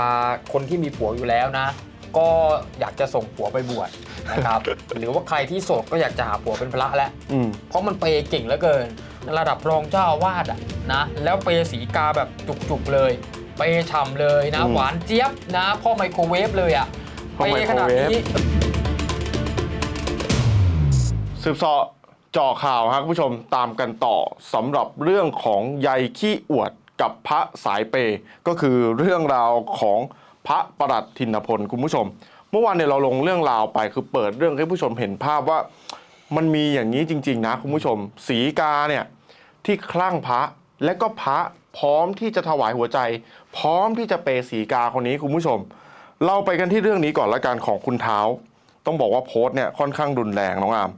อ่าคนที่มีผัวอยู่แล้วนะ ก็อยากจะส่งผัวไปบวชนะครับ หรือว่าใครที่โสดก็อยากจะหาผัวเป็นพระแล้ว อืม เพราะมันเปย์เก่งเหลือเกิน ระดับรองเจ้าอาวาสอะนะแล้วเปย์สีกาแบบจุกๆเลย เปย์ฉ่ำเลยนะ อืมหวานเจี๊ยบนะ พ่อไมโครเวฟเลยอะพ่อเปไมย์โคขรนาดเวฟนี้ สืบเสาะเจาะข่าวครับคุณผู้ชมตามกันต่อสำหรับเรื่องของยายขี้อวด กับพระสายเปย์ก็คือเรื่องราวของพระประหลัดทินพลคุณผู้ชม เมื่อวานเนี่ยเราลงเรื่องราวไปคือเปิดเรื่องให้ผู้ชมเห็นภาพว่ามันมีอย่างนี้จริง ๆ นะคุณผู้ชม สีกาเนี่ยที่คลั่งพระและก็พระพร้อมที่จะถวายหัวใจ พร้อมที่จะเปย์สีกาคนนี้คุณผู้ชม เราไปกันที่เรื่องนี้ก่อนละกันของคุณเท้า ต้องบอกว่าโพสต์เนี่ยค่อนข้างรุนแรงน้องอาม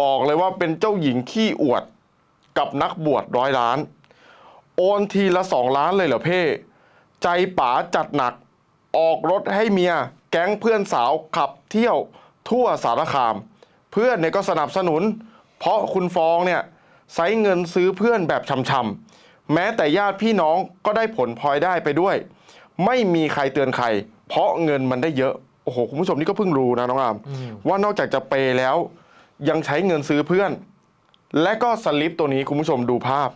บอกเลยว่าเป็นเจ้าหญิงขี้อวดกับนักบวชร้อยล้าน โอนทีละสองล้านเลยเหรอเพ่ใจป๋าจัดหนัก ออกรถให้เมีย แก๊งเพื่อนสาวขับเที่ยวทั่วสารคาม เพื่อนเนี่ยก็สนับสนุน เพราะคุณฟองเนี่ยใช้เงินซื้อเพื่อนแบบช่ำๆแม้แต่ญาติพี่น้องก็ได้ผลพลอยได้ไปด้วย ไม่มีใครเตือนใคร เพราะเงินมันได้เยอะ โอ้โห คุณผู้ชมนี่ก็เพิ่งรู้นะน้องอามอืมว่านอกจากจะเปย์แล้ว ยังใช้เงินซื้อเพื่อน และก็สลิปตัวนี้คุณผู้ชมดูภาพ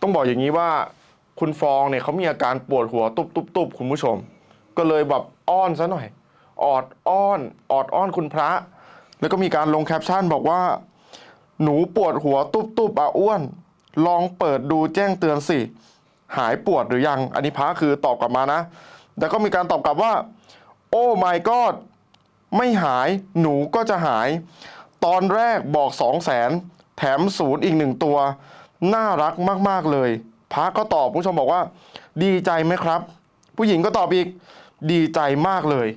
ต้องบอกอย่างนี้ว่าคุณฟองเนี่ยเขามีอาการปวดหัวตุบตุบตุบคุณผู้ชม ก็เลยแบบอ้อนซะหน่อย ออดอ้อน ออดอ้อนคุณพระ แล้วก็มีการลงแคปชั่นบอกว่า หนูปวดหัวตุบตุบอะอ้วน ลองเปิดดูแจ้งเตือนสิ หายปวดหรือยัง อันนี้พระคือตอบกลับมานะ แล้วก็มีการตอบกลับว่า โอ้ my god ไม่หายหนูก็จะหาย ตอนแรกบอกสองแสนแถมศูนย์อีกหนึ่งตัว น่ารักมากๆเลย พระก็ตอบผู้ชมบอกว่า ดีใจไหมครับ ผู้หญิงก็ตอบอีก ดีใจมากเลย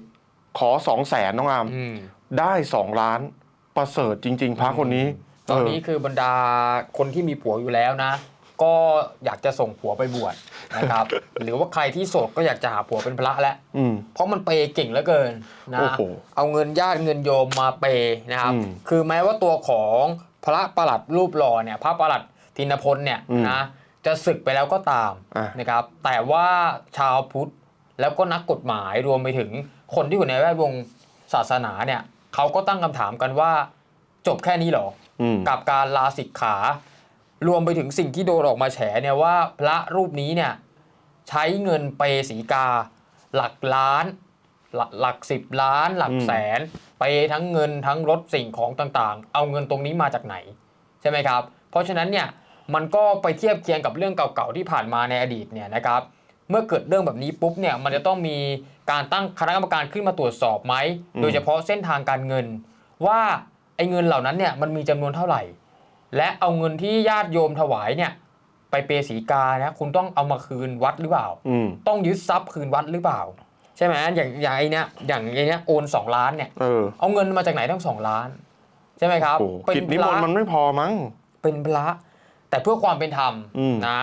ขอสองแสนน้องอามอืมได้สองล้านประเสริฐจริง ๆ พระคนนี้ตอนนี้เคือบรรดาคนที่มีผัวอยู่แล้วนะ ก็อยากจะส่งผัวไปบวชนะครับ หรือว่าใครที่โสดก็อยากจะหาผัวเป็นพระแล้วอืม เพราะมันเปย์เก่งเหลือเกินนะ โอ้โหเอาเงินญาติเงินโยมมาเปย์นะครับ อืม คือแม้ว่าตัวของพระประหลัดรูปหล่อเนี่ย พระประหลัด ธินพลเนี่ยอืมนะจะศึกไปแล้วก็ตามอะนะครับ แต่ว่าชาวพุทธแล้วก็นักกฎหมายรวมไปถึงคนที่อยู่ในแวดวงศาสนาเนี่ยเขาก็ตั้งคำถามกันว่าจบแค่นี้เหรออืมกับการลาสิกขา รวมไปถึงสิ่งที่โดนออกมาแฉเนี่ยว่าพระรูปนี้เนี่ยใช้เงินเปย์สีกา หลักล้าน หลักหลักสิบล้าน หลักอืมแสนเปย์ทั้งเงินทั้งรถสิ่งของต่างๆ เอาเงินตรงนี้มาจากไหน ใช่ไหมครับ เพราะฉะนั้นเนี่ย มันก็ไปเทียบเคียงกับเรื่องเก่าๆที่ผ่านมาในอดีตเนี่ยนะครับเมื่อเกิดเรื่องแบบนี้ปุ๊บเนี่ยมันจะต้องมีการตั้งคณะกรรมการขึ้นมาตรวจสอบไหมอืมโดยเฉพาะเส้นทางการเงิน ว่าไอ้เงินเหล่านั้นเนี่ยมันมีจำนวนเท่าไหร่ และเอาเงินที่ญาติโยมถวายเนี่ยไปเปย์สีกานะคุณต้องเอามาคืนวัดหรือเปล่าอืมต้องยึดทรัพย์คืนวัดหรือเปล่า ใช่ไหมอย่างอย่างไอ้เนี้ยอย่างไอ้เนี้ยโอนสองล้านเนี่ยเออเอาเงินมาจากไหนทั้งสองล้าน ใช่ไหมครับโอ้กิจนิมนต์มันไม่พอมั้งเป็นพระ แต่เพื่อความเป็นธรรมอืม นะ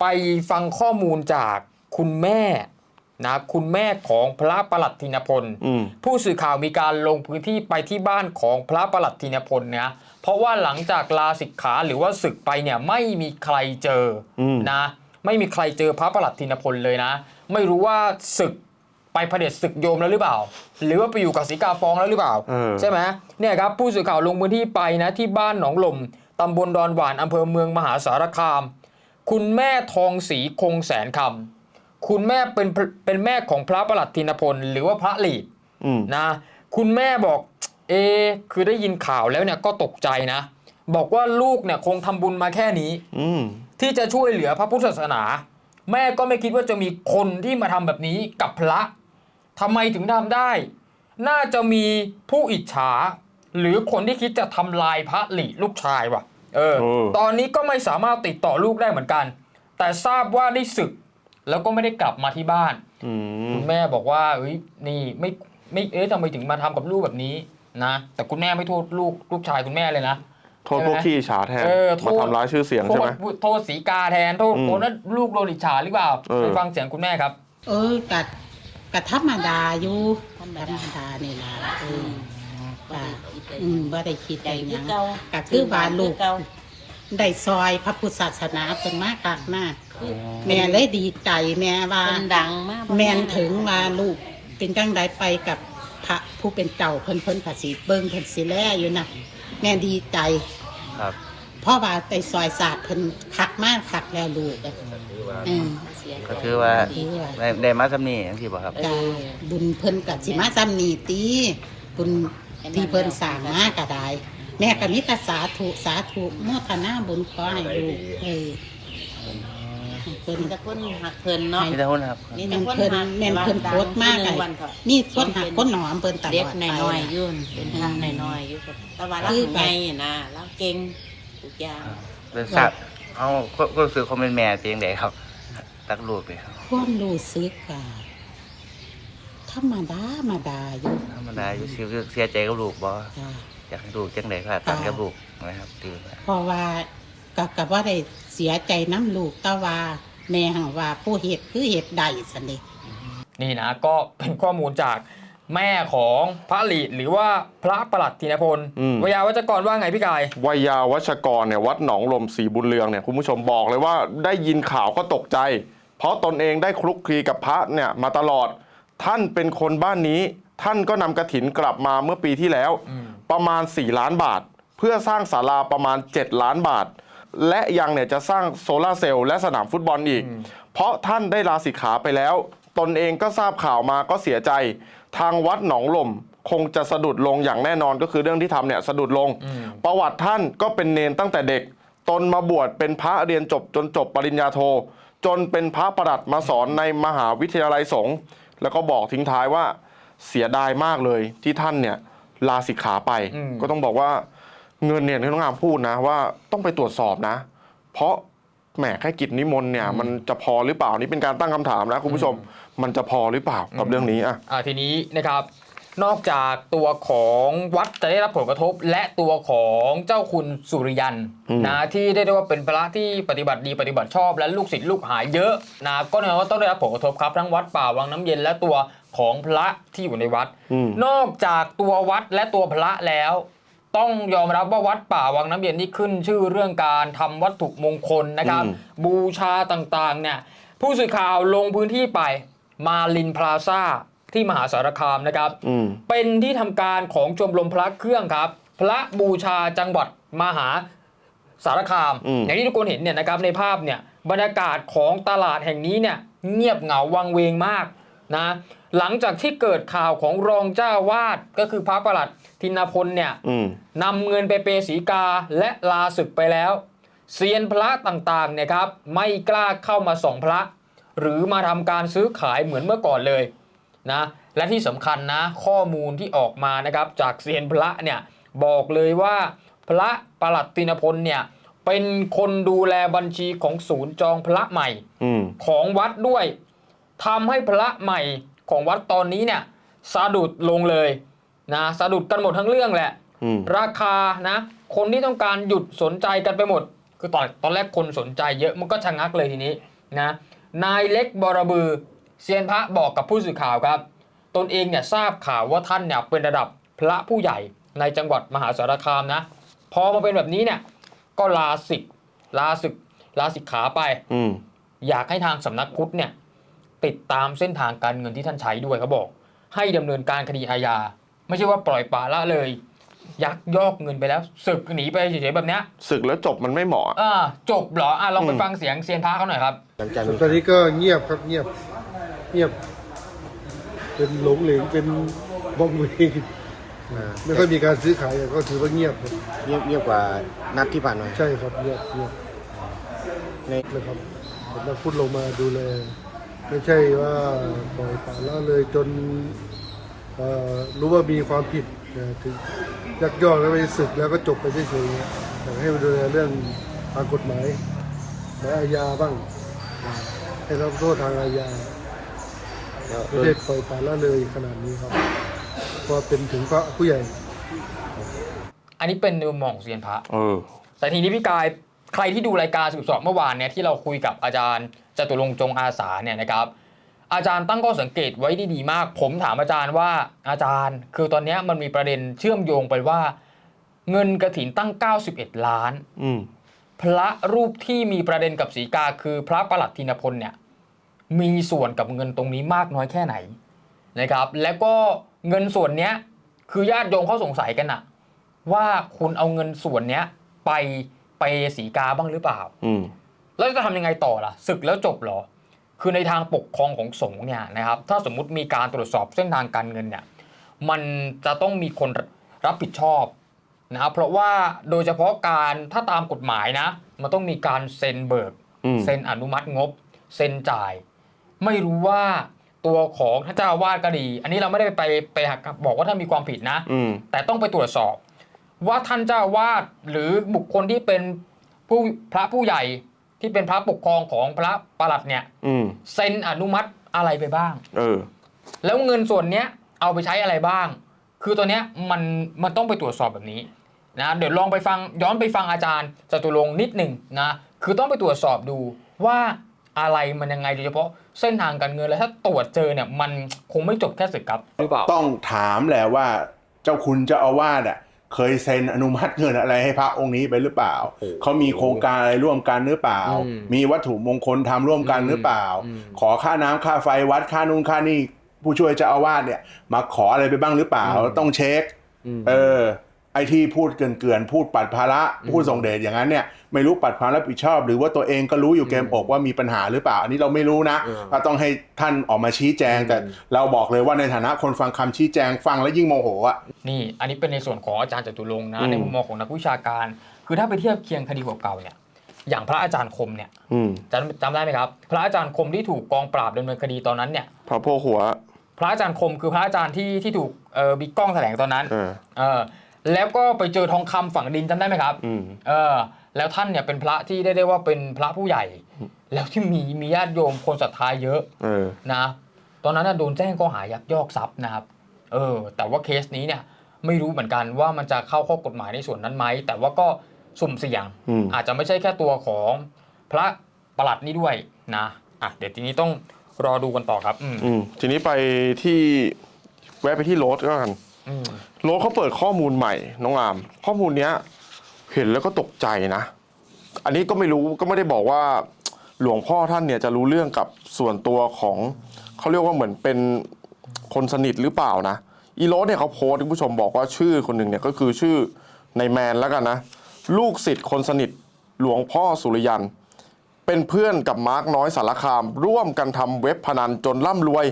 ไปฟังข้อมูลจากคุณแม่นะคุณแม่ของพระประหลัดธินพล อืม ผู้สื่อข่าวมีการลงพื้นที่ไปที่บ้านของพระประหลัดธินพลนะเพราะว่าหลังจากลาสิกขาหรือว่าศึกไปเนี่ยไม่มีใครเจออม นะ ไม่มีใครเจอพระประหลัดธินพลเลยนะ ไม่รู้ว่าศึกไปเผด็จศึกโยมแล้วหรือเปล่า หรือว่าไปอยู่กับสีกาฟองแล้วหรือเปล่า เออ ใช่ไหมเนี่ยครับผู้สื่อข่าวลงพื้นที่ไปนะที่บ้านหนองหล่ม ตำบลดอนหวานอำเภอเมืองมหาสารคาม คุณแม่ทองศรีคงแสนคำคุณแม่เป็นเป็นแม่ของพระประหลัดธินพลหรือว่าพระหลีดอืมนะคุณแม่บอกเอะคือได้ยินข่าวแล้วเนี่ยก็ตกใจนะ บอกว่าลูกเนี่ยคงทำบุญมาแค่นี้อืมที่จะช่วยเหลือพระพุทธศาสนา แม่ก็ไม่คิดว่าจะมีคนที่มาทำแบบนี้กับพระทำไมถึงทำได้ น่าจะมีผู้อิจฉา หรือคนที่คิดจะทำลายพระหลีลูกชายว่ะเออเออ ตอนนี้ก็ไม่สามารถติดต่อลูกได้เหมือนกัน แต่ทราบว่าได้ศึก แล้วก็ไม่ได้กลับมาที่บ้านอืมคุณแม่บอกว่าเอ้ยนี่ไม่ไม่เอ๊ะทำไมถึงมาทำกับลูกแบบนี้นะแต่คุณแม่ไม่โทษลูกลูกชายคุณแม่เลยนะโทษพวกขี้อิจฉาแทนเออโทมาษทำร้ายชื่อเสียงโทใช่ไหษมโทษสีกาแทนโทษอืมโอ้นั้นลูกโดนอิจฉาหรือเปล่าเออไปฟังเสียงคุณแม่ครับ เออกะกะธรรมดาอยู่ธรรมดานี่ล่ะเออ จ้ะอืมบ่ได้คิดใจได้หคืยัองเก่าก็คือว่าลูกเก่าได้ซอยพระพุทธศาสนาเพิ่นมากคักหน้าคแม่เลยดีใจแม่ว่าเป็นดังมากแม่นถึงว่าลูกเป็นจังไดไปกับพระผู้เป็นเจ้าเพิ่นเพิ่นภาษีเบิ่งเพิ่นสิแลอยู่นะแม่ดีใจ ครับเพราะว่าไปซอยศาสตร์เพิ่นคักมากคักแล้วลูกอะเออ เสียใจก็คือว่าถือว่าได้ได้มาสำนีอย่างที่บอกครับกาบุญเพิ่นกับสิมาซ้ำนีตีบุญ ที่เพิ่นสร้างมาก็ได้ แม่ก็มีแต่สาธุสาธุโมทนาบุญขอให้ลูกเออให้เพิ่น มีแต่คนหักเพิ่นเนาะนี่แต่หุ้นครับนี่แม่แต่นคนเพิ่นหักแม่นเพิ่นโพสต์มากเลเลยยวันเถอะนี่คนหักคนหนอมเพิ่นตลอดเด็กไป น้อยๆอยุ่นเป็นทางน้อยๆอยู่กับแต่ว่าเราถึงไงนะเราเก่งทุกอย่างเป็นสัตว์เอาก็ก็คือคอมเมนต์แม่เพียงใดครับตักลูกเลยครับ ความรู้สึกก็ ธรรมดามาดาอยู่ธรรมดาอยู่เสียเสียใจกับลูกบ่จ้ะอยากให้ลูกจังไดก็ตัดกับลูกนะครับตื่นมาเพราะว่าก็ก็บ่ได้เสียใจน้ำลูกแต่ว่าแม่หังว่าผู้เฮ็ดคือเฮ็ดได้ซั่นเด้นี่นะก็เป็นข้อมูลจากแม่ของพระหลีหรือว่าพระประหลัดธีนพลอืม วยาวัจกรว่าไงพี่กาย วัยยาวัชกรเนี่ยวัดหนองลมศรีบุญเรืองเนี่ยคุณผู้ชมบอกเลยว่าได้ยินข่าวก็ตกใจ เพราะตนเองได้คลุกคลีกับพระเนี่ยมาตลอด ท่านเป็นคนบ้านนี้ ท่านก็นำกระถินกลับมาเมื่อปีที่แล้วอืมประมาณ 4 ล้านบาท เพื่อสร้างศาลาประมาณ 7 ล้านบาท และยังเนี่ยจะสร้างโซลาร์เซลล์และสนามฟุตบอลอีก เพราะท่านได้ลาสิกขาไปแล้ว ตนเองก็ทราบข่าวมาก็เสียใจ ทางวัดหนองลมคงจะสะดุดลงอย่างแน่นอนก็คือเรื่องที่ทำเนี่ยสะดุดลงอืมประวัติท่านก็เป็นเนนตั้งแต่เด็ก ตนมาบวชเป็นพระเรียนจบจนจบปริญญาโท จนเป็นพระประหลัดมาสอนในมหาวิทยาลัยสงฆ์ แล้วก็บอกทิ้งท้ายว่าเสียดายมากเลยที่ท่านเนี่ยลาสิกขาไป อืม ก็ต้องบอกว่าเงินเนี่ยที่น้องอามพูดนะว่าต้องไปตรวจสอบนะ เพราะแหมแค่กิจนิมนต์เนี่ยมันจะพอหรือเปล่านี่เป็นการตั้งคำถามนะคุณผู้ชม มันจะพอหรือเปล่ากับเรื่องนี้อะ อ่าทีนี้นะครับ นอกจากตัวของวัดจะได้รับผลกระทบ และตัวของเจ้าคุณสุริยันอืมนะที่ได้เรียกว่าเป็นพระที่ปฏิบัติดีปฏิบัติชอบ และลูกศิษย์ลูกหาเยอะนะก็แน่นอนว่าต้องได้รับผลกระทบครับทั้งวัดป่าวังน้ำเย็นและตัวของพระที่อยู่ในวัดอืมนอกจากตัววัดและตัวพระแล้ว ต้องยอมรับว่าวัดป่าวังน้ำเย็นนี่ขึ้นชื่อเรื่องการทำวัตถุมงคลนะครับอืมบูชาต่างๆเนี่ยผู้สื่อข่าวลงพื้นที่ไปมาลินพลาซ่า ที่มหาสารคามนะครับอืมเป็นที่ทำการของชมรมพระเครื่องครับ พระบูชาจังหวัดมหาสารคามอืมอย่างที่ทุกคนเห็นเนี่ยนะครับในภาพเนี่ยบรรยากาศของตลาดแห่งนี้เนี่ยเงียบเหงาวังเวงมากนะหลังจากที่เกิดข่าวของรองเจ้าวาดก็คือพระประหลัดทินพลเนี่ยอืมนำเงินไปเปย์สีกาและลาศึกไปแล้วเซียนพระต่างๆเนี่ยครับไม่กล้าเข้ามาส่องพระ หรือมาทำการซื้อขายเหมือนเมื่อก่อนเลย นะและที่สำคัญนะข้อมูลที่ออกมานะครับจากเซียนพระเนี่ยบอกเลยว่าพระประหลัดตินพลเนี่ยเป็นคนดูแลบัญชีของศูนย์จองพระใหม่อืมของวัดด้วยทำให้พระใหม่ของวัดตอนนี้เนี่ยสะดุดลงเลยนะสะดุดกันหมดทั้งเรื่องแหละ อืมราคานะ คนที่ต้องการหยุดสนใจกันไปหมด คือตอนตอนแรกคนสนใจเยอะมันก็ชะงักเลยทีนี้นะนายเล็กบรบือ เซียนพระบอกกับผู้สื่อข่าวครับ ตนเองเนี่ยทราบข่าวว่าท่านเนี่ยเป็นระดับพระผู้ใหญ่ในจังหวัดมหาสารคามนะ พอมาเป็นแบบนี้เนี่ยก็ลาสิกลาศึกลาสิกขาไป อืมอยากให้ทางสำนักพุทธเนี่ยติดตามเส้นทางการเงินที่ท่านใช้ด้วยเขาบอก ให้ดำเนินการคดีอาญาไม่ใช่ว่าปล่อยปละละเลย ยักยอกเงินไปแล้วศึกหนีไปเฉยๆแบบเนี้ยศึกแล้วจบมันไม่เหมาะ อ่าจบเหรออะลองไปอืมฟังเสียงเซียนพระเขาหน่อยครับ หลังจากส่วนนี้ตอนนี้ก็เงียบครับเงียบเงียบ เป็นหลงเหลงเป็นบ้องเวงอ่าไม่ค่อยมีการซื้อขายก็ถือว่าเงียบครับเงียบเงียบกว่านัดที่ผ่านมาใช่ครับเงียบเงียบในนะครับผมนักพูดลงมาดูแล ไม่ใช่ว่าปล่อยปละละเลยจนเอ่อรู้ว่ามีความผิดนะถึงยักยอกแล้วไปศึกแล้วก็จบไปเฉยๆอยากให้มาดูแลเรื่องทางกฎหมายหมายอาญาบ้างนะให้รับโทษทางอาญาแล้ว ไม่ใช่ปล่อยปละละเลยขนาดนี้ครับเพราะเป็นถึงพระผู้ใหญ่ อันนี้เป็นมุมมองของเซียนพระ เออ แต่ทีนี้พี่กายใครที่ดูรายการสืบเสอบเมื่อวานเนี่ยที่เราคุยกับอาจารย์จตุรงค์จงอาสาเนี่ยนะครับ อาจารย์ตั้งข้อสังเกตไว้ดีๆมาก ผมถามอาจารย์ว่าอาจารย์ คือตอนเนี้ยมันมีประเด็นเชื่อมโยงไปว่า เงินกระถินตั้ง 91 ล้าน อืมพระรูปที่มีประเด็นกับสีกาคือพระประหลัดธินพลเนี่ย มีส่วนกับเงินตรงนี้มากน้อยแค่ไหนนะครับ แล้วก็เงินส่วนเนี้ยคือญาติโยมเขาสงสัยกันอะว่าคุณเอาเงินส่วนเนี้ยไปไปสีกาบ้างหรือเปล่าอืมแล้วจะทำยังไงต่อล่ะศึกแล้วจบเหรอ คือในทางปกครองของสงฆ์เนี่ยนะครับ ถ้าสมมุติมีการตรวจสอบเส้นทางการเงินเนี่ย มันจะต้องมีคนรับผิดชอบนะครับเพราะว่าโดยเฉพาะการถ้าตามกฎหมายนะ มันต้องมีการเซ็นเบิกอืมเซ็นอนุมัติงบ เซ็นจ่าย ไม่รู้ว่าตัวของท่านเจ้าอาวาสก็ดี อันนี้เราไม่ได้ไปไปหักบอกว่าท่านมีความผิดนะ อืม แต่ต้องไปตรวจสอบ ว่าท่านเจ้าอาวาสหรือบุคคลที่เป็นผู้พระผู้ใหญ่ที่เป็นพระปกครองของพระประหลัดเนี่ยอืม เซ็นอนุมัติอะไรไปบ้าง เออ แล้วเงินส่วนเนี้ยเอาไปใช้อะไรบ้าง คือตัวเนี้ยมันมันต้องไปตรวจสอบแบบนี้นะเดี๋ยวลองไปฟังย้อนไปฟังอาจารย์จตุรงค์นิดหนึ่งนะคือต้องไปตรวจสอบดูว่าอะไรมันยังไงโดยเฉพาะ เส้นทางการเงินแล้วถ้าตรวจเจอเนี่ยมันคงไม่จบแค่ศึกครับหรือเปล่าต้องถามแหละว่าเจ้าคุณเจ้าอาวาสอะเคยเซ็นอนุมัติเงินอะไรให้พระองค์นี้ไปหรือเปล่า เขามีโครงการอะไรร่วมกันหรือเปล่าอืมมีวัตถุมงคลทำร่วมกันหรือเปล่าอืมขอค่าน้ำค่าไฟวัดค่านู่นค่านี่ผู้ช่วยเจ้าอาวาสเนี่ย มาขออะไรไปบ้างหรือเปล่า ต้องเช็ค เออ ไอที่พูดเกินเกินๆพูดปัดภาระพูดส่งเดชอย่างนั้นเนี่ยไม่รู้ปัดความรับผิดชอบ หรือว่าตัวเองก็รู้อยู่เกมอกว่ามีปัญหาหรือเปล่า อันนี้เราไม่รู้นะอืมก็ต้องให้ท่านออกมาชี้แจง แต่เราบอกเลยว่าในฐานะคนฟังคำชี้แจงฟังแล้วยิ่งโมโหอะนี่ อันนี้เป็นในส่วนของอาจารย์จตุรงค์นะอืมในมุมมองของนักวิชาการ คือถ้าไปเทียบเคียงคดีเก่าๆเนี่ยอย่างพระอาจารย์คมเนี่ยอืมจำจำได้ไหมครับ พระอาจารย์คมที่ถูกกองปราบดำเนินคดีตอนนั้นเนี่ยพระโพกหัว พระอาจารย์คมคือพระอาจารย์ที่ที่ถูกเออบิ๊กกล้องแถลงตอนนั้นเออเออ แล้วก็ไปเจอทองคำฝังดินจำได้ไหมครับอืมเออ แล้วท่านเนี่ยเป็นพระที่ได้ได้ว่าเป็นพระผู้ใหญ่ แล้วที่มีมีญาติโยมคนศรัทธาเยอะเออนะตอนนั้นนะโดนแจ้งข้อหายักยอกทรัพย์นะครับ เออ แต่ว่าเคสนี้เนี่ยไม่รู้เหมือนกันว่ามันจะเข้าข้อกฎหมายในส่วนนั้นไหมแต่ว่าก็สุ่มเสี่ยงอืมอาจจะไม่ใช่แค่ตัวของพระประหลัดนี่ด้วยนะอะเดี๋ยวทีนี้ต้องรอดูกันต่อครับ อืมอืมทีนี้ไปที่แวะไปที่โรสก็กันอืม โรสเขาเปิดข้อมูลใหม่ น้องอาม ข้อมูลเนี้ย เห็นแล้วก็ตกใจนะ อันนี้ก็ไม่รู้ก็ไม่ได้บอกว่า หลวงพ่อท่านเนี่ยจะรู้เรื่องกับส่วนตัวของเขาเรียกว่าเหมือนเป็นคนสนิทหรือเปล่านะอีโรสเนี่ยเขาโพสต์คุณผู้ชมบอกว่าชื่อคนหนึ่งเนี่ยก็คือชื่อในแมนแล้วกันนะ ลูกศิษย์คนสนิทหลวงพ่อสุริยัน เป็นเพื่อนกับมาร์กน้อยสารคาม ร่วมกันทำเว็บพนันจนร่ำรวย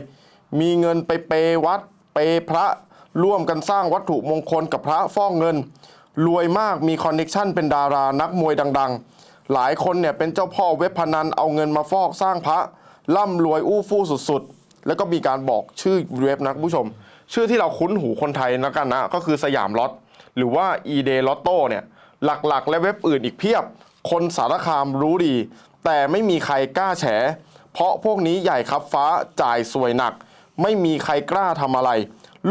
มีเงินไปเปวัด เปพระ ร่วมกันสร้างวัตถุมงคลกับพระฟอกเงิน รวยมากมีคอนเน็ชันเป็นดารานักมวยดังๆ หลายคนเนี่ยเป็นเจ้าพ่อเว็บพนันเอาเงินมาฟอกสร้างพระ ร่ำรวยอู้ฟู่สุดๆ แล้วก็มีการบอกชื่อเว็บนะคุณผู้ชม ชื่อที่เราคุ้นหูคนไทยนะกันนะ ก็คือสยามล็อตหรือว่า e d a y Lotto เนี่ยหลักๆ และเว็บอื่นอีกเพียบ คนสารคามรู้ดี แต่ไม่มีใครกล้าแฉ เพราะพวกนี้ใหญ่ครับฟ้าจ่ายสวยหนัก ไม่มีใครกล้าทำอะไร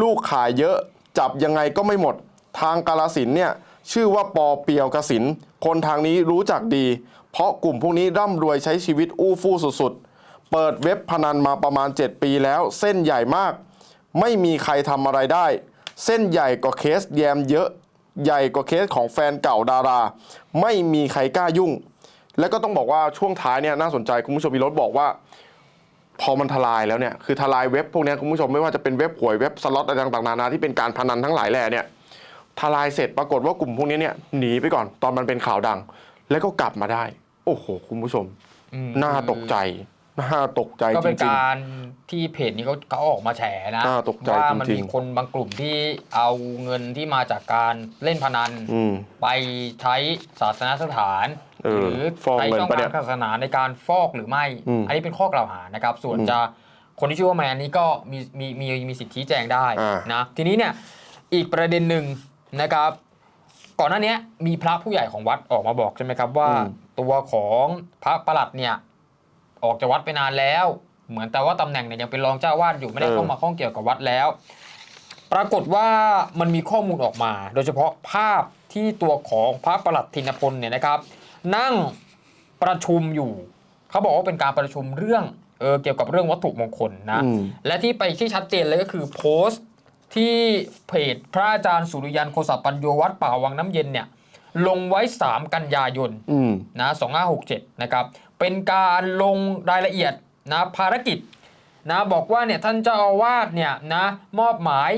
ลูกขายเยอะจับยังไงก็ไม่หมด ทางกาลสินเนี่ยชื่อว่าปอเปียวกสิน คนทางนี้รู้จักดี เพราะกลุ่มพวกนี้ร่ำรวยใช้ชีวิตอู้ฟู่สุดๆ เปิดเว็บพนันมาประมาณ 7 ปีแล้ว เส้นใหญ่มาก ไม่มีใครทำอะไรได้ เส้นใหญ่กว่าเคสแยมเยอะ ใหญ่กว่าเคสของแฟนเก่าดารา ไม่มีใครกล้ายุ่ง แล้วก็ต้องบอกว่าช่วงท้ายเนี่ยน่าสนใจคุณผู้ชมมีรถบอกว่า พอมันทลายแล้วเนี่ยคือทลายเว็บพวกเนี้ยคุณผู้ชมไม่ว่าจะเป็นเว็บหวยเว็บสล็อตอะไรต่างๆนานาที่เป็นการพนันทั้งหลายแหล่เนี่ยทลายเสร็จปรากฏว่ากลุ่มพวกนี้เนี่ยหนีไปก่อนตอนมันเป็นข่าวดัง แล้วก็กลับมาได้ โอ้โหคุณผู้ชมอืมน่าตกใจน่าตกใจก็จเป็นริงการที่เพจนี้เขาเขาออกมาแฉนะน่าตกใจว่ามันจริงๆมีคนบางกลุ่มที่เอาเงินที่มาจากการเล่นพนัน อืม ไปใช้ศาสนสถาน เออหรือฟอกใช้เงินช่องปะเนี่ทาย งศาสนาในการฟอกหรือไม่ อืมอันนี้เป็นข้อกล่าวหานะครับ ส่วนอืมจะคนที่ชื่อว่าแมนนี้ก็มีมีมีมีสิทธิ์ชี้แจงได้อ่านะทีนี้เนี่ยอีกประเด็นหนึ่งนะครับ ก่อนหน้านี้มีพระผู้ใหญ่ของวัดออกมาบอกใช่ไหมครับว่า ตัวของพระประหลัดเนี่ยออกจากวัดไปนานแล้ว เหมือนแต่ว่าตำแหน่งเนี่ยยังเป็นรองเจ้าวาดอยู่ไม่ได้เข้ามาข้องเกี่ยวกับวัดแล้ว ปรากฏว่ามันมีข้อมูลออกมา โดยเฉพาะภาพที่ตัวของพระประหลัดธินพลเนี่ยนะครับ นั่งประชุมอยู่ เขาบอกว่าเป็นการประชุมเรื่องเออเกี่ยวกับเรื่องวัตถุมงคลนะอืมและที่ไปที่ชัดเจนเลยก็คือโพสต์ที่เพจพระอาจารย์สุริยันโคสปัญโยวัดป่าวังน้ำเย็นเนี่ยลงไว้ 3 กันยายนอืมนะ2567 นะครับ เป็นการลงรายละเอียดนะภารกิจนะบอกว่าเนี่ยท่านเจ้าอาวาสเนี่ยนะมอบหมาย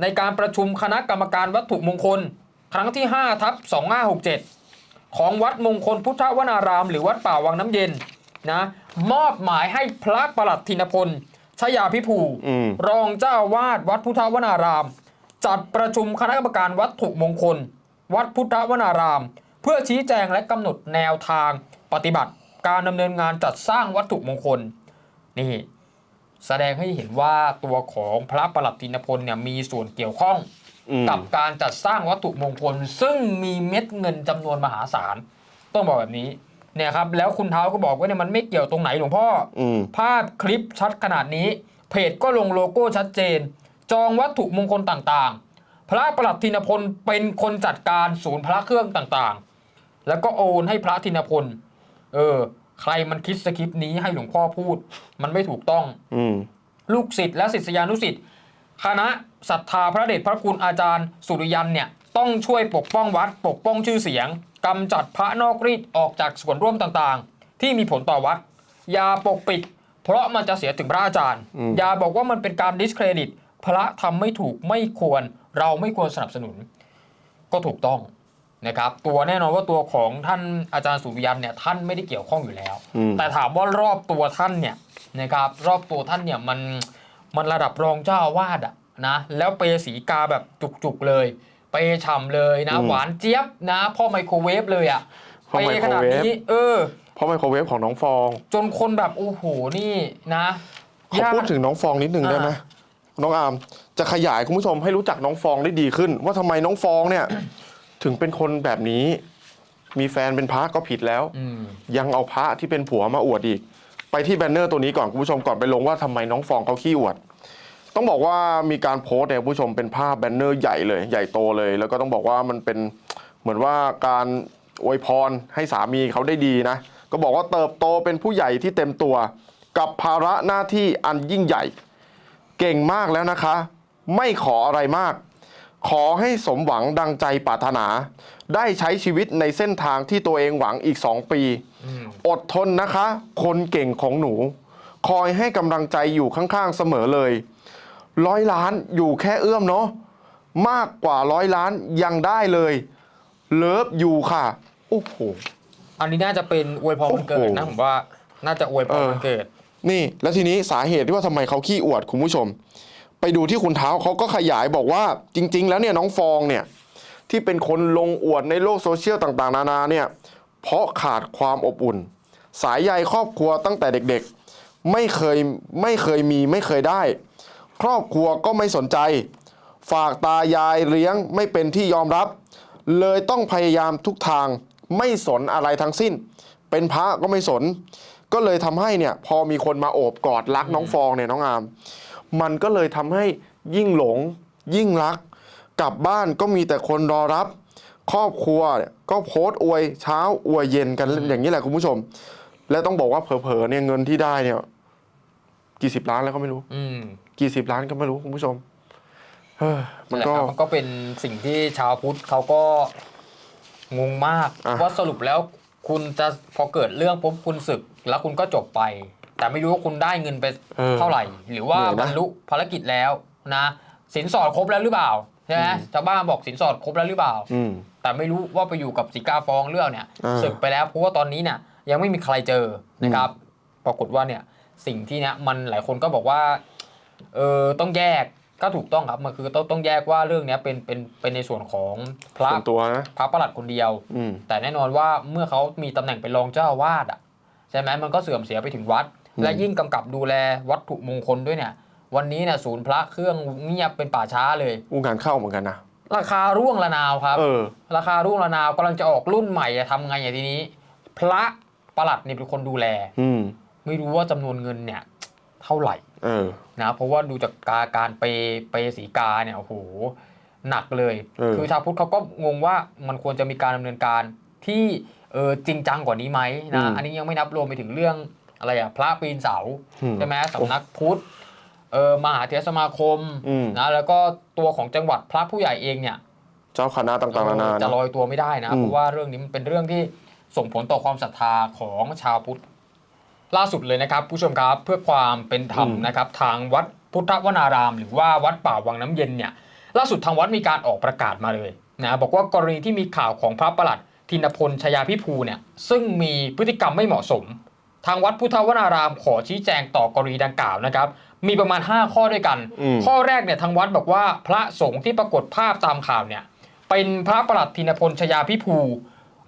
ในการประชุมคณะกรรมการวัตถุมงคล ครั้งที่5ทับ2567 ของวัดมงคลพุทธวนาราม หรือวัดป่าวังน้ำเย็นนะมอบหมายให้พระประหลัดธินพลชยาพิภูอืม รองเจ้าอาวาสวัดพุทธวนาราม จัดประชุมคณะกรรมการวัตถุมงคล วัดพุทธวนาราม เพื่อชี้แจงและกำหนดแนวทางปฏิบัติ การดำเนินงานจัดสร้างวัตถุมงคลนี่แสดงให้เห็นว่าตัวของพระประหลัดธินพลเนี่ยมีส่วนเกี่ยวข้องอืม กับการจัดสร้างวัตถุมงคล ซึ่งมีเม็ดเงินจำนวนมหาศาล ต้องบอกแบบนี้เนี่ยครับแล้วคุณเท้าก็บอกว่าเนี่ยมันไม่เกี่ยวตรงไหนหลวงพ่อออืมภาพคลิปชัดขนาดนี้ เพจก็ลงโลโก้ชัดเจน จองวัตถุมงคลต่างๆ พระประหลัดธินพลเป็นคนจัดการศูนย์พระเครื่องต่างๆ แล้วก็โอนให้พระธินพล เออ ใครมันคิดสคริปต์นี้ให้หลวงพ่อพูด มันไม่ถูกต้องอืมลูกศิษย์และศิษยานุศิษย์ คณะศรัทธาพระเดชพระคุณอาจารย์ สุริยันเนี่ยต้องช่วยปกป้องวัดปกป้องชื่อเสียงกำจัดพระนอกรีดออกจากส่วนร่วมต่างๆ ที่มีผลต่อวัด อย่าปกปิด เพราะมันจะเสียถึงพระอาจารย์อืมอย่าบอกว่ามันเป็นการดิสเครดิต พระทำไม่ถูกไม่ควร เราไม่ควรสนับสนุน ก็ถูกต้องนะครับ ตัวแน่นอนว่าตัวของท่านอาจารย์สุริยันเนี่ยท่านไม่ได้เกี่ยวข้องอยู่แล้วอืมแต่ถามว่ารอบตัวท่านเนี่ยนะครับ รอบตัวท่านเนี่ยมัน มันระดับรองเจ้าอาวาสอะนะแล้วเปสีกาแบบจุกๆเลย เปฉ่ำเลยนะอืมหวานเจี๊ยบนะ พ่อไมโครเวฟเลยอะพ่อเปไมโครเวฟขนาดนี้ เออเพราะไมโครเวฟของน้องฟอง จนคนแบบโอ้โหนี่นะขอพูดถึงน้องฟองนิดนึงอ่าได้ไหมน้องอาร์มจะขยายคุณผู้ชมให้รู้จักน้องฟองได้ดีขึ้น ว่าทำไมน้องฟองเนี่ย ถึงเป็นคนแบบนี้ มีแฟนเป็นพระก็ผิดแล้วอืมยังเอาพระที่เป็นผัวมาอวดอีก ไปที่แบนเนอร์ตัวนี้ก่อนคุณผู้ชมก่อนไปลงว่าทำไมน้องฟองเขาขี้อวด ต้องบอกว่ามีการโพสต์เนี่ยคุณผู้ชมเป็นภาพแบนเนอร์ใหญ่เลยใหญ่โตเลย แล้วก็ต้องบอกว่ามันเป็นเหมือนว่าการอวยพรให้สามีเขาได้ดีนะ ก็บอกว่าเติบโตเป็นผู้ใหญ่ที่เต็มตัว กับภาระหน้าที่อันยิ่งใหญ่ เก่งมากแล้วนะคะ ไม่ขออะไรมาก ขอให้สมหวังดังใจปรารถนา ได้ใช้ชีวิตในเส้นทางที่ตัวเองหวังอีก 2 ปี อืมอดทนนะคะ คนเก่งของหนู คอยให้กำลังใจอยู่ข้างๆเสมอเลย ร้อยล้านอยู่แค่เอื้อมเนาะมากกว่าร้อยล้านยังได้เลย เลิฟอยู่ค่ะ โอ้โห อันนี้น่าจะเป็นอวยพรวันเกิดนะโอ้โหผมว่า น่าจะอวยพรวันเกิด นี่แล้วทีนี้สาเหตุที่ว่าทำไมเขาขี้อวดคุณผู้ชม ไปดูที่คุณเท้าเขาก็ขยายบอกว่าจริง ๆ แล้วเนี่ยน้องฟองเนี่ยที่เป็นคนลงอวดในโลกโซเชียลต่าง ๆ นานาเนี่ย เพราะขาดความอบอุ่น สายใยครอบครัวตั้งแต่เด็กๆ ไม่เคยไม่เคยมีไม่เคยได้ ครอบครัวก็ไม่สนใจ ฝากตายายเลี้ยงไม่เป็นที่ยอมรับ เลยต้องพยายามทุกทางไม่สนอะไรทั้งสิ้น เป็นพระก็ไม่สน ก็เลยทำให้เนี่ยพอมีคนมาโอบกอดรักน้องฟองเนี่ยน้องอาม มันก็เลยทำให้ยิ่งหลง ยิ่งรัก กลับบ้านก็มีแต่คนรอรับ ครอบครัวเนี่ยก็โพสต์อวยเช้าอวยเย็นกันอย่างนี้แหละคุณผู้ชม และต้องบอกว่าเผลอๆเนี่ยเงินที่ได้เนี่ย กี่สิบล้านแล้วก็ไม่รู้ อืมกี่สิบล้านก็ไม่รู้คุณผู้ชมเฮ้ยมันก็แหละครับมันก็เป็นสิ่งที่ชาวพุทธเขาก็งงมากอะ ว่าสรุปแล้วคุณจะพอเกิดเรื่องปุ๊บคุณศึก แล้วคุณก็จบไป แต่ไม่รู้ว่าคุณได้เงินไปเออ เท่าไหร่ หรือว่าเหนื่อยนะบรรลุภารกิจแล้วนะ สินสอดครบแล้วหรือเปล่าใช่ไหมอืม ชาวบ้านบอกสินสอดครบแล้วหรือเปล่า อืม แต่ไม่รู้ว่าไปอยู่กับสีกาฟองเรื่องเนี่ยอ่า ศึกไปแล้วเพราะว่าตอนนี้เนี่ยยังไม่มีใครเจอนะครับ ปรากฏว่าเนี่ยสิ่งที่เนี่ยมันหลายคนก็บอกว่าเออต้องแยกก็ถูกต้องครับมันคือต้องต้องแยกว่าเรื่องเนี้ยเป็นเป็นเป็นในส่วนของพระส่วนตัวนะ พระประหลัดคนเดียว อืม แต่แน่นอนว่าเมื่อเขามีตำแหน่งเป็นรองเจ้าอาวาสอะใช่ไหมมันก็เสื่อมเสียไปถึงวัดอืมและยิ่งกำกับดูแลวัตถุมงคลด้วยเนี่ย วันนี้เนี่ยศูนย์พระเครื่องเงียบเป็นป่าช้าเลย อู้งานเข้าเหมือนกันนะ ราคาร่วงระนาวครับ เออ ราคาร่วงระนาวกำลังจะออกรุ่นใหม่จะทำไงอย่างทีนี้ พระประหลัดนี่เป็นคนดูแล อืม ไม่รู้ว่าจำนวนเงินเนี่ยเท่าไหร่เออ นะเพราะว่าดูจากการการเปเปสีกาเนี่ยโอ้โหหนักเลย เออ คือชาวพุทธเขาก็งงว่ามันควรจะมีการดำเนินการที่เออจริงจังกว่านี้ไหมนะอันนี้ยังไม่นับรวมไปถึงเรื่องอะไรอะพระปีนเสาอืมใช่ไหมสำนักพุทธ เออมหาเถรสมาคมอืม นะแล้วก็ตัวของจังหวัดพระผู้ใหญ่เองเนี่ยเจ้าคณะต่างๆนานาจะนะลอยตัวไม่ได้นะอืม เพราะว่าเรื่องนี้มันเป็นเรื่องที่ส่งผลต่อความศรัทธาของชาวพุทธล่าสุดเลยนะครับ ผู้ชมครับเพื่อความเป็นธรรมนะครับ ทางวัดพุทธวนาราม หรือว่าวัดป่าวังน้ำเย็นเนี่ย ล่าสุดทางวัดมีการออกประกาศมาเลยนะบอกว่ากรณีที่มีข่าวของพระประหลัดทินพลชยาพิภูเนี่ยซึ่งมีพฤติกรรมไม่เหมาะสม ทางวัดพุทธวนารามขอชี้แจงต่อกรณีดังกล่าวนะครับ มีประมาณ 5 ข้อด้วยกันอืมข้อแรกเนี่ยทางวัดบอกว่าพระสงฆ์ที่ปรากฏภาพตามข่าวเนี่ยเป็นพระประหลัดทินพลชยาพิภู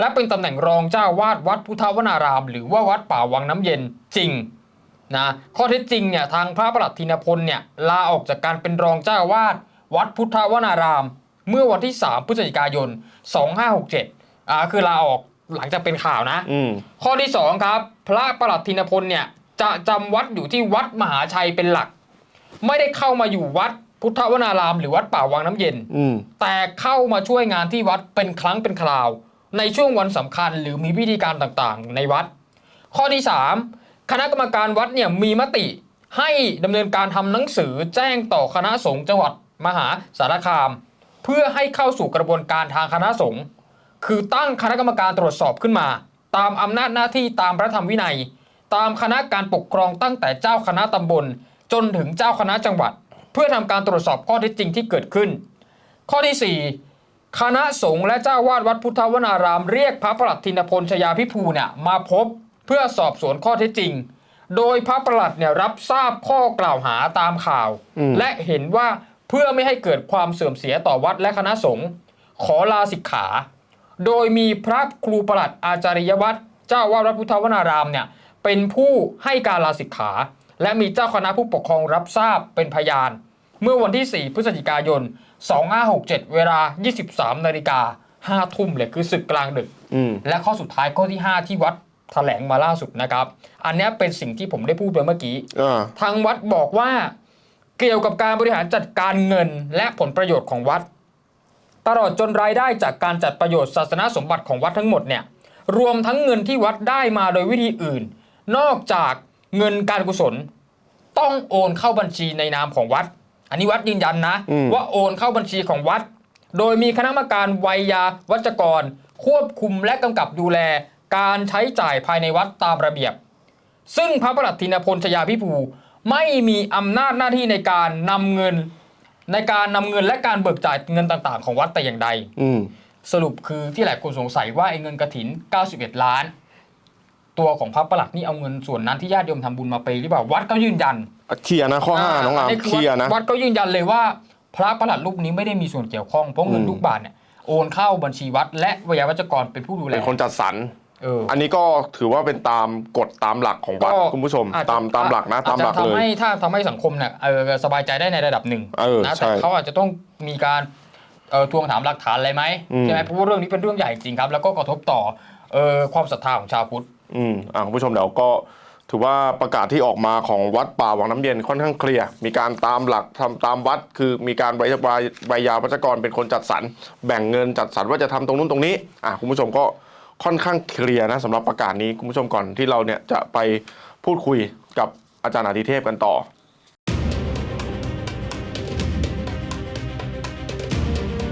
และเป็นตำแหน่งรองเจ้าวาดวัดพุทธวนาราม หรือว่าวัดป่าวังน้ำเย็นจริงนะข้อเท็จจริงเนี่ยทางพระประหลัดทินพลเนี่ยลาออกจากการเป็นรองเจ้าวาดวัดพุทธวนาราม เมื่อวันที่ 3 พฤศจิกายน 2567อ่าคือลาออกหลังจากเป็นข่าวนะอืมข้อที่ 2 ครับ พระประหลัดธินพลเนี่ย จะจำวัดอยู่ที่วัดมหาชัยเป็นหลัก ไม่ได้เข้ามาอยู่วัดพุทธวนาราม หรือวัดป่าวังน้ำเย็น อืม แต่เข้ามาช่วยงานที่วัดเป็นครั้งเป็นคราว ในช่วงวันสำคัญหรือมีพิธีการต่างๆ ในวัด ข้อที่ 3 คณะกรรมการวัดเนี่ยมีมติให้ดำเนินการทำหนังสือแจ้งต่อคณะสงฆ์จังหวัดมหาสารคาม เพื่อให้เข้าสู่กระบวนการทางคณะสงฆ์คือตั้งคณะกรรมการตรวจสอบขึ้นมา ตามอำนาจหน้าที่ตามพระธรรมวินัย ตามคณะการปกครองตั้งแต่เจ้าคณะตำบล จนถึงเจ้าคณะจังหวัด เพื่อทำการตรวจสอบข้อเท็จจริงที่เกิดขึ้น ข้อที่ 4 คณะสงฆ์และเจ้าวาดวัดพุทธวนาราม เรียกพระประหลัดธินพลชยาพิภูเนี่ยมาพบเพื่อสอบสวนข้อเท็จจริง โดยพระประหลัดเนี่ยรับทราบข้อกล่าวหาตามข่าวอืมและเห็นว่าเพื่อไม่ให้เกิดความเสื่อมเสียต่อวัดและคณะสงฆ์ขอลาสิกขา โดยมีพระครูประหลัดอาจาริยวัตรเจ้าวาดวัดพุทธวนารามเนี่ย เป็นผู้ให้การลาสิกขา และมีเจ้าคณะผู้ปกครองรับทราบเป็นพยาน เมื่อวันที่ 4 พฤศจิกายน 2567 เวลา 23นาฬิกา5ทุ่มเลยคือศึกกลางดึกอืมและข้อสุดท้ายข้อที่ 5 ที่วัดแถลงมาล่าสุดนะครับ อันเนี้ยเป็นสิ่งที่ผมได้พูดไปเมื่อกี้อ่าทางวัดบอกว่าเกี่ยวกับการบริหารจัดการเงินและผลประโยชน์ของวัด ตลอดจนรายได้จากการจัดประโยชน์ศาสนสมบัติของวัดทั้งหมดเนี่ยรวมทั้งเงินที่วัดได้มาโดยวิธีอื่น นอกจากเงินการกุศล ต้องโอนเข้าบัญชีในนามของวัด อันนี้วัดยืนยันนะอืมว่าโอนเข้าบัญชีของวัด โดยมีคณะกรรมการวัยยาวัจกร ควบคุมและกำกับดูแลการใช้จ่ายภายในวัดตามระเบียบ ซึ่งพระประหลัดธินพลชยาพิภูไม่มีอำนาจหน้าที่ในการนำเงิน ในการนำเงินและการเบิกจ่ายเงินต่างๆ ของวัดแต่อย่างใดอืมสรุปคือที่หลายคนสงสัยว่าไอ้เงินกระถิน 91 ล้าน ตัวของพระประหลัดนี่เอาเงินส่วนนั้นที่ญาติโยมทำบุญมาไปหรือเปล่าวัดก็ยืนยันเคลียร์นะข้อห้าน้องอามคืเคลียร์นะ วัดก็ยืนยันเลยว่า พระประหลัดรูปนี้ไม่ได้มีส่วนเกี่ยวข้องเพราะเงินอืม ลูกบาทเนี่ยโอนเข้าบัญชีวัด และวิยาวัจกรเป็นผู้ดูแลเป็นคนจัดสรร เออ อันนี้ก็ถือว่าเป็นตามกฎตามหลักของวัดคุณผู้ชมอาจจะตามตามหลักนะตามหลักอจจะเลทำย ให้ถ้าทำให้สังคมเนี่ยเออสบายใจได้ในระดับหนึ่งเออนะใช่แต่เขาอาจจะต้องมีการเอ่อทวงถามหลักฐานอะไรไหมอืม ใช่ไหมเพราะว่าเรื่องนี้เป็นเรื่องใหญ่จริงครับ แล้วก็กระทบต่อเอ่อความศรัทธาของชาวพุทธ อืมอ่าคุณผู้ชมเดี๋ยวก็ถือว่าประกาศที่ออกมาของวัดป่าวังน้ำเย็นค่อนข้างเคลียร์ มีการตามหลักทำตามวัด คือมีการใบใบใบยาวัจกรเป็นคนจัดสรรแบ่งเงินจัดสรรว่าจะทำตรงนู้นตรงนี้อ่าคุณผู้ชมก็ค่อนข้างเคลียร์นะสำหรับประกาศนี้คุณผู้ชมก่อนที่เราเนี่ยจะไปพูดคุยกับอาจารย์อาทิเทพกันต่อ